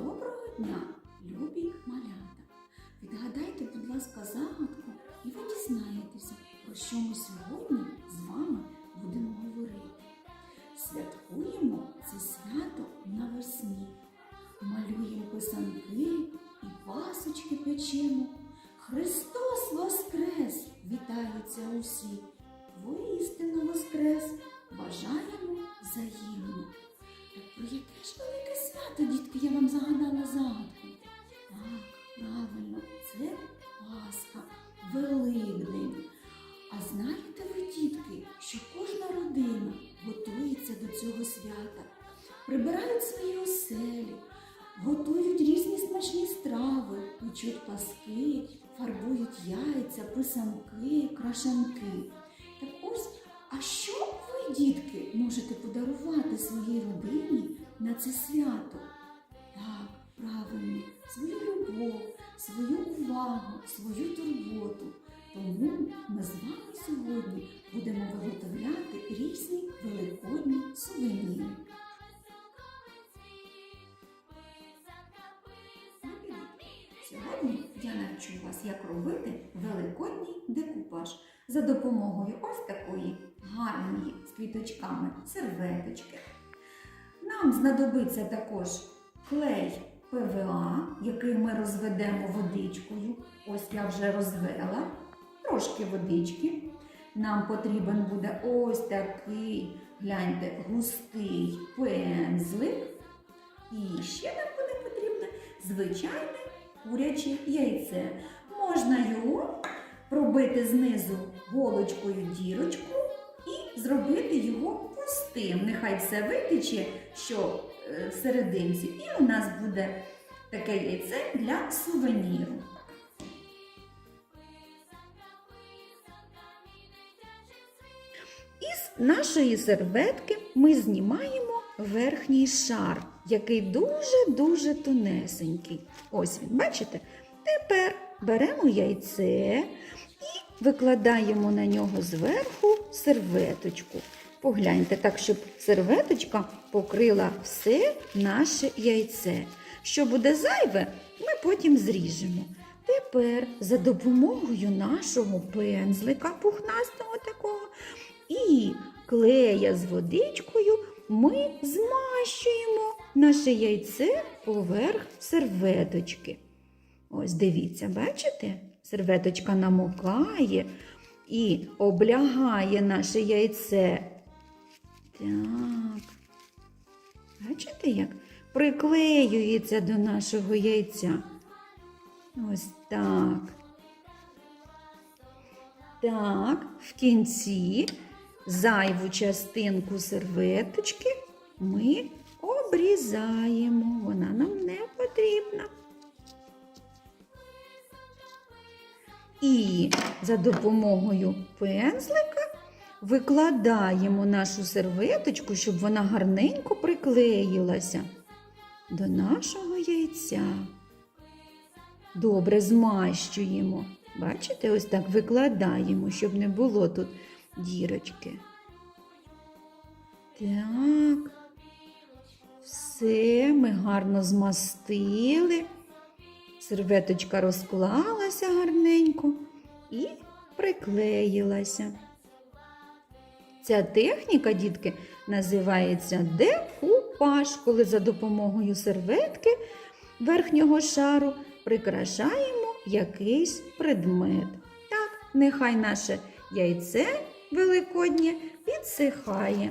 Доброго дня, любі малята! Відгадайте, будь ласка, загадку, і ви дізнаєтеся, про що ми сьогодні з вами будемо говорити. Святкуємо це свято навесні, малюємо писанки і пасочки печемо. Христос Воскрес! Вітаються усі! Воістину Воскрес! Бажаємо взаємно! Свято, дітки, я вам загадала загадку? Так, правильно, це Пасха, Великдень. А знаєте ви, дітки, що кожна родина готується до цього свята, прибирають свої оселі, готують різні смачні страви, печуть паски, фарбують яйця, писанки, крашанки. Так ось, а що ви, дітки, можете подарувати своїй родині на це свято? Так, правильно, свою любов, свою увагу, свою турботу. Тому ми з вами сьогодні будемо виготовляти різні великодні сувеніри. Сьогодні я навчу вас, як робити великодній декупаж за допомогою ось такої гарної з квіточками серветочки. Нам знадобиться також клей ПВА, який ми розведемо водичкою. Ось я вже розвела трошки водички. Нам потрібен буде ось такий, гляньте, густий пензлик. І ще нам буде потрібне звичайне куряче яйце. Можна його пробити знизу голочкою дірочку зробити його пустим. Нехай все витече, що е, в серединці, і у нас буде таке яйце для сувеніру. Із нашої серветки ми знімаємо верхній шар, який дуже-дуже тонесенький. Ось він, бачите? Тепер беремо яйце і викладаємо на нього зверху серветочку. Погляньте так, щоб серветочка покрила все наше яйце. Що буде зайве, ми потім зріжемо. Тепер за допомогою нашого пензлика пухнастого такого і клея з водичкою ми змащуємо наше яйце поверх серветочки. Ось дивіться, бачите? Серветочка намокає і облягає наше яйце. Так. Бачите, як приклеюється до нашого яйця. Ось так. Так, в кінці зайву частинку серветочки ми обрізаємо. Вона нам не потрібна. І за допомогою пензлика викладаємо нашу серветочку, щоб вона гарненько приклеїлася до нашого яйця. Добре змащуємо. Бачите, ось так викладаємо, щоб не було тут дірочки. Так, все ми гарно змастили. Серветочка розклалася гарненько і приклеїлася. Ця техніка, дітки, називається декупаж, коли за допомогою серветки верхнього шару прикрашаємо якийсь предмет. Так, нехай наше яйце великоднє підсихає.